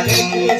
হরে কৃষ্ণ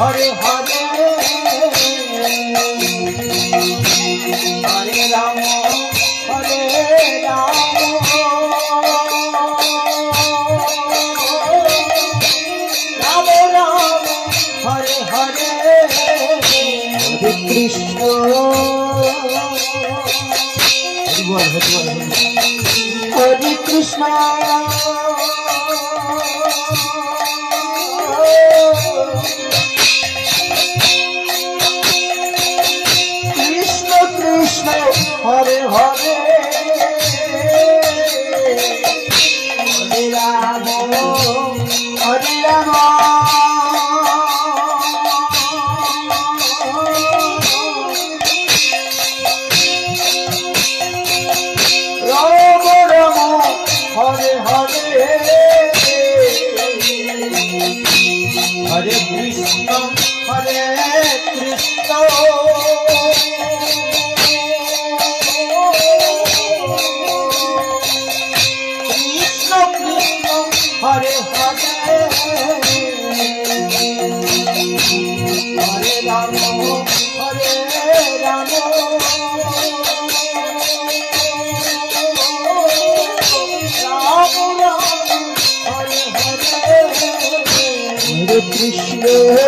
হরে হরে হরে রাম হরে রাম। কৃষ্ণ। হরে কৃষ্ণ। কৃষ্ণ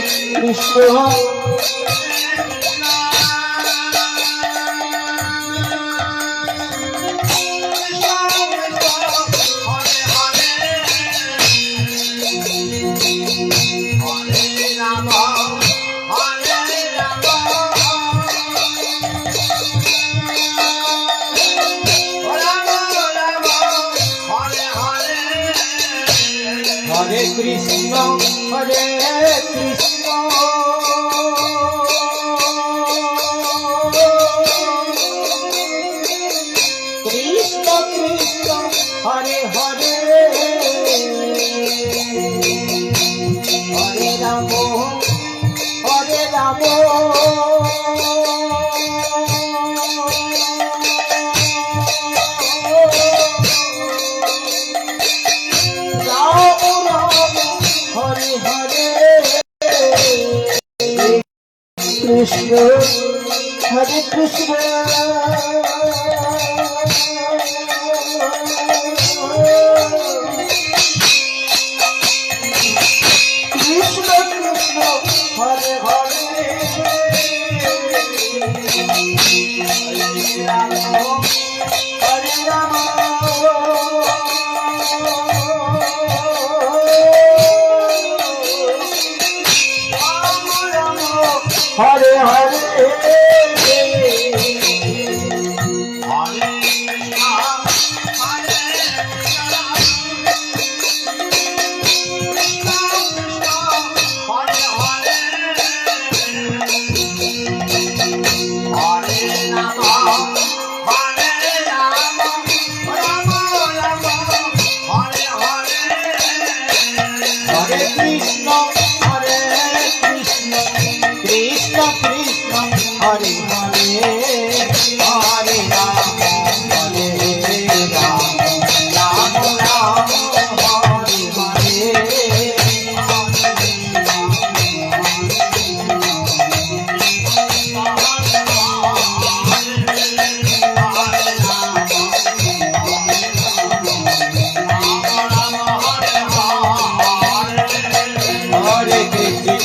কৃষ্ণ।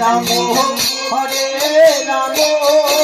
রাম হরে রাম।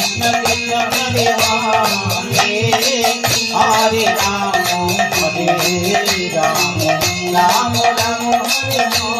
કૃષ્ણ કૃષ્ણ હરે રામ હરે રામ હરે રામ રામ રામ હરે રામ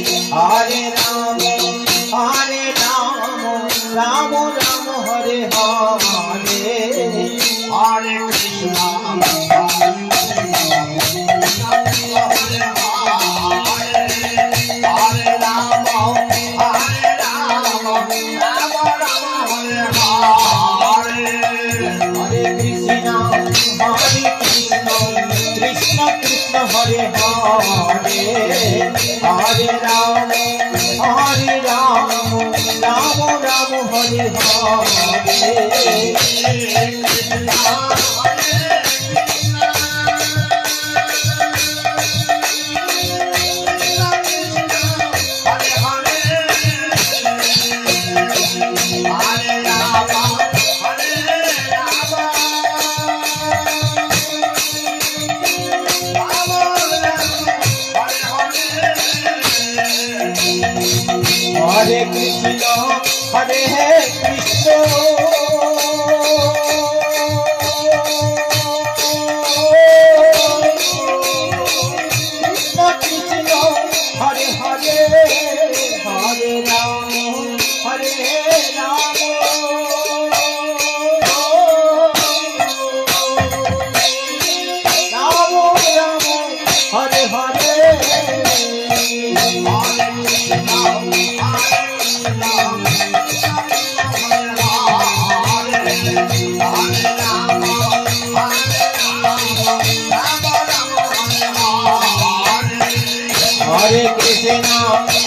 হবে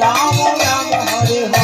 রাম রাম হরে হরে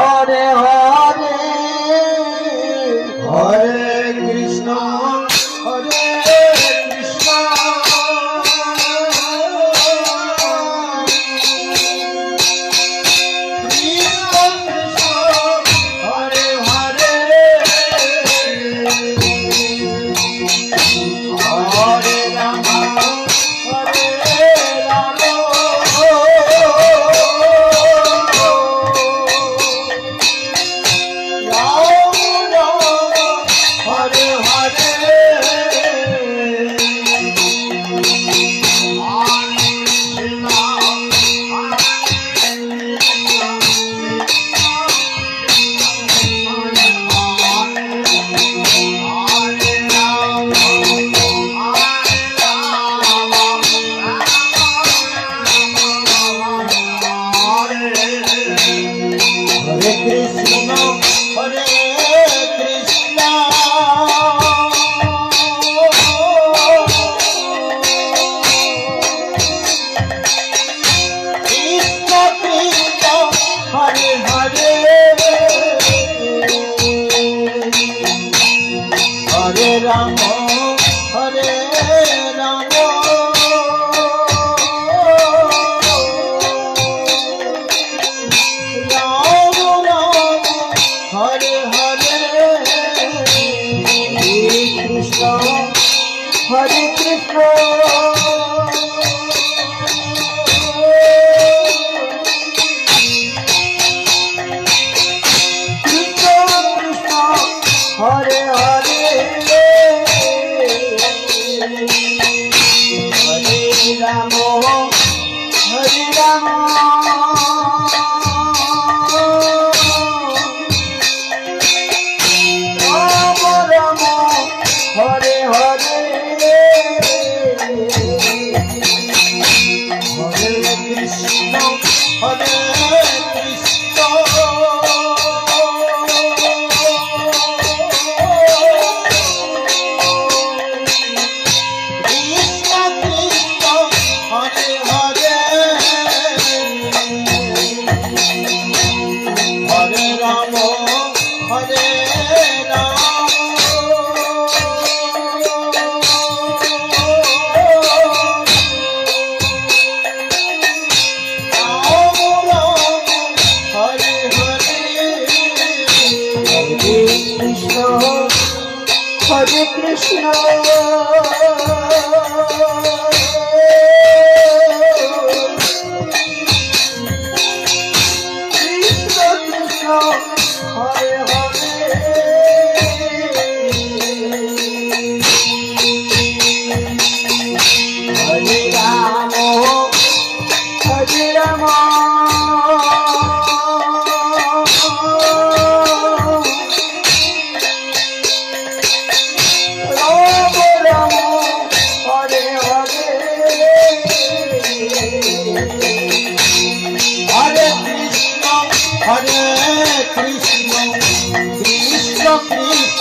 我的。